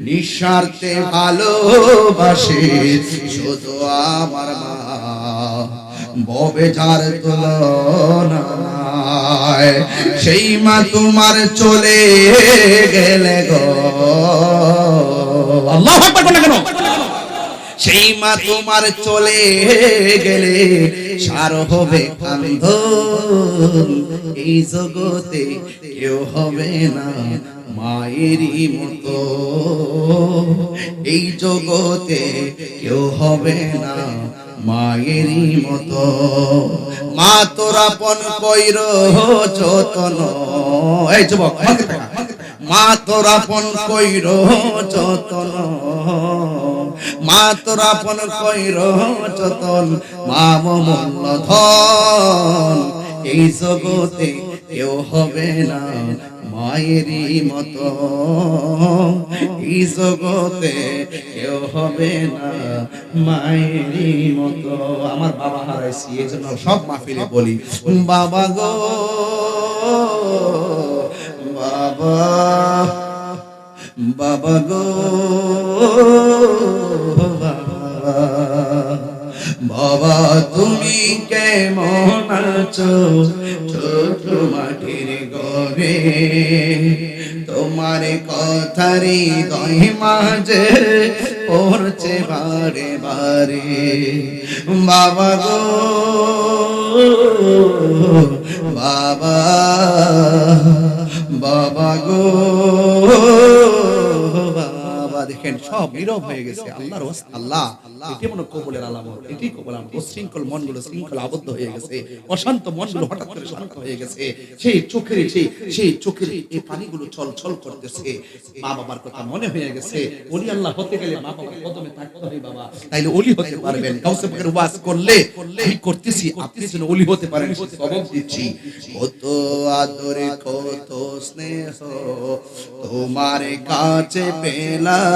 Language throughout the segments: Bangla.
নিঃস্বার্থে ভালোবাসে শুধু আমার মা। ববে যার তুলনা নাই। সেই মা তোমার চলে গেলে গো। আল্লাহ বলে কেন? সেই মা তোমার চলে গেলে সার হবে কান্ধ এই জগতে কেউ হবে না। মায়েরই মতো। এই জগতে কেউ হবে না মায়েরই মতো। মা তোরা পন কইর যতন। এই যুবক মা তোরা পন কইর যতন। মা তোরা পন কইর যতন। মা মমল ধন এই জগতে কেউ হবে না মায়েরই মতো। এই জগতে কেউ হবে না মায়েরই মতো। আমার বাবা হারাইছি এই জন্য সব মাহফিলে বলি, বাবা গো, বাবা বাবা গো। আছো ছোট মাটির গরে তোমার কথারি দই মাঝে পড়ছে বারে বারে। বাবা গো, বাবা বাবা গো। দেখেন, সব নীরব হয়ে গেছে। আল্লাহর আল্লাহ। এটি মনে কবুলের আলামত, এটি কবুল আলামত শৃঙ্খল মনগুলো শৃঙ্খল আবদ্ধ হয়ে গেছে। অশান্ত মনগুলো হঠাৎ করে শান্ত হয়ে গেছে। সেই চোখের সেই সেই চোখের এই পানিগুলো ছল ছল করতেছে। মা বাবার কথা মনে হয়ে গেছে। ওলি আল্লাহ হতে গেলে মা বাবার কদমে থাকতে হবে বাবা। তাইলে ওলি হতে পারবেন। কাউসে পাকের ওয়াজ করলে আমি করতেছি, আপনি যেন ওলি হতে পারেন সবক দিচ্ছি। কত আদরে, কত স্নেহ তোমার কাছে পেলাম।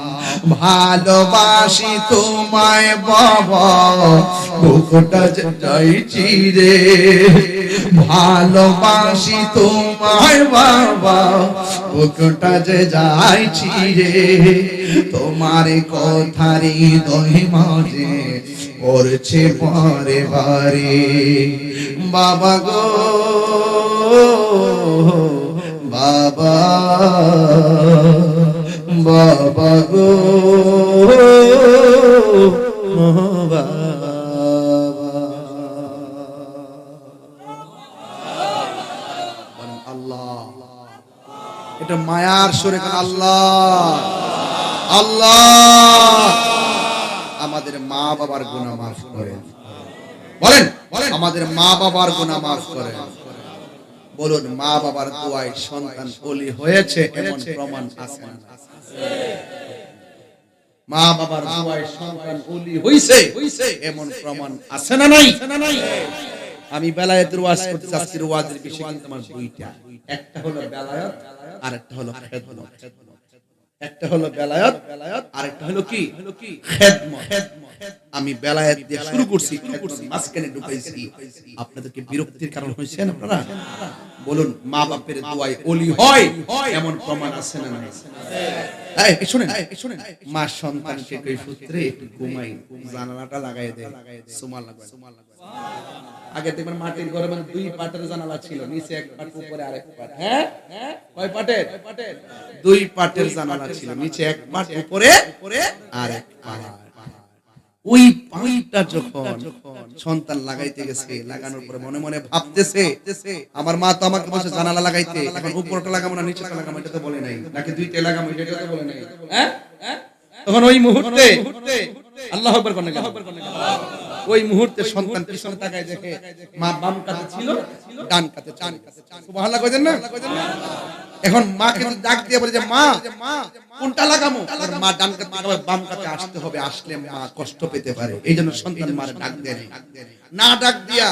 ভালোবাসি তোমায় বাবা, বুকটা যাইছি রে। ভালোবাসি তোমায় বাবা, বুকটা যে যাইছি রে। তোমার কথারি দহি মাঝে পড়ছে পরে বারে বাবা গো, বাবা। আল্লাহ এটা মায়ার সুরে আল্লাহ আল্লাহ আমাদের মা বাবার গুনাহ মাফ করেন বলেন। আমাদের মা বাবার গুনাহ মাফ করেন। বলুন মা বাবার দোয়ায় সন্তান বলি হয়েছে এমন প্রমাণ আছে না? মা বাবার দোয়ায় সন্তান বলি হইছে এমন প্রমাণ আছে না নাই? আমি বেলায়েতের ওয়াজ করতে আজকের ওয়াজের বিষয় কিন্তু আমার দুইটা। একটা হলো বেলায়েত আর একটা হলো খেদমত। একটা হলো বেলায়েত আর একটা হলো কি? খেদমত। আমি বেলায়েত দিয়ে শুরু করছি মাঝখানে ঢুকাইছি। আপনাদেরকে বিরক্তির কারণ হয়েছে না আপনারা? বলুন মা বাপের দোয়ায় ওলি হয় এমন প্রমাণ আছে না নাই? শুনেন এই শুনেন। মা সন্তানকে কই সূত্রে একটু ঘুমাই জানালাটা লাগাই দেয় সুমা লাগবে আগে দেখবেন মাটির ঘরে মানে দুই পাটের জানালা ছিল নিচে এক পাট উপরে আরেক পাট হ্যাঁ? হ্যাঁ কয় পাটের? দুই পাটের জানালা ছিল নিচে এক পাট উপরে আরেক পাট। ওই পানিটা যখন সন্তান লাগাইতে গেছে লাগানোর পরে মনে মনে ভাবতেছে আমার মা তো আমাকে বলছে জানালা লাগাইতে এখন উপরটা লাগাবো না নিচেটা লাগাবো এটা তো বলে নাই নাকি দুইটা লাগাবো এটা তো বলে নাই হ্যাঁ? তখন ওই মুহূর্তে আল্লাহ আকবার কোন ওই মুহূর্তে সন্তান পিছনে তাকায় দেখে মা বাম কাতে ছিল ডান কাতে ডান কাতে সুবহানাল্লাহ কইদেন না? এখন মাকে যদি ডাক দিয়ে বলে যে মা কোনটা লাগামো? ওর মা ডান কাতে আবার বাম কাতে আসতে হবে, আসলে মা কষ্ট পেতে পারে। এই জন্য সন্তান মারে ডাক দেয় না। ডাক দিয়া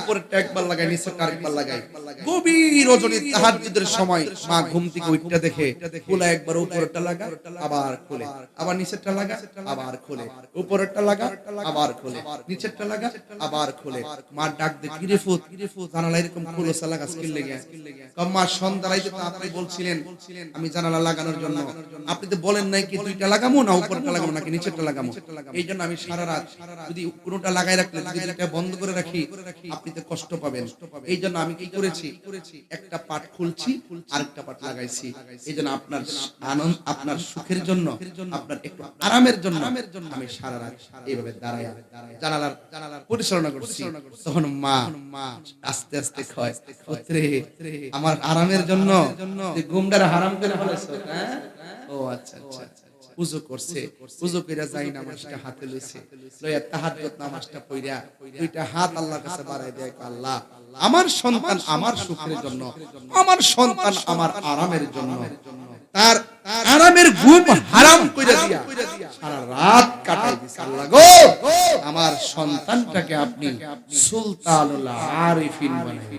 উপরেরটা একবার লাগাই নিচেরটা আরেকবার লাগাই গভীর রজনী তাহাজ্জুদের সময় মা ঘুম থেকে উঠটা দেখে খোলা একবার উপরেরটা লাগা, আবার খোলে। আবার নিচেরটা লাগা, আবার খোলে। উপরেরটা লাগা, আবার খোলে। নিচেরটা লাগা, আবার খোলে। মা ডাক দে কিরে ফুত কিরে ফুত? জানালা এরকম খোলো সালা গাছ কিনলে গে মা সন্ধ্যারাইতে তো আপনি বলছিলেন, আমি জানালা লাগানোর জন্য। আপনি তো বলেন নাই কি দুইটা লাগামো না উপরটা লাগামো নাকি নিচেরটা লাগামো? এই জন্য আমি সারা রাত যদি কোনোটা লাগাই রাখলে, যদি দুইটা বন্ধ করে রাখি, আপনি তো কষ্ট পাবেন। এই জন্য আমি কি করেছি? একটা পাট খুলছি, আরেকটা পাট লাগাইছি। এই জন্য আপনার আনন্দ, আপনার সুখের জন্য, আপনার একটু আরামের জন্য আমি সারা রাত এইভাবে দাঁড়ায় জানালার জানালার পরিচালনা করছি। তখন মা আস্তে আস্তে কয় পুত্রে আমার আরামের জন্য ঘুমটার হারাম করে ফেলেছো হ্যাঁ? আচ্ছা আচ্ছা। আমার সন্তান আমার সুখের জন্য, আমার সন্তান আমার আরামের জন্য, তার আরামের ঘুম হারাম কইরা দিয়া সারা রাত কাটাই দিছে আল্লাহ গো। আমার সন্তানটাকে আপনি সুলতানুল আরিফিন বানাই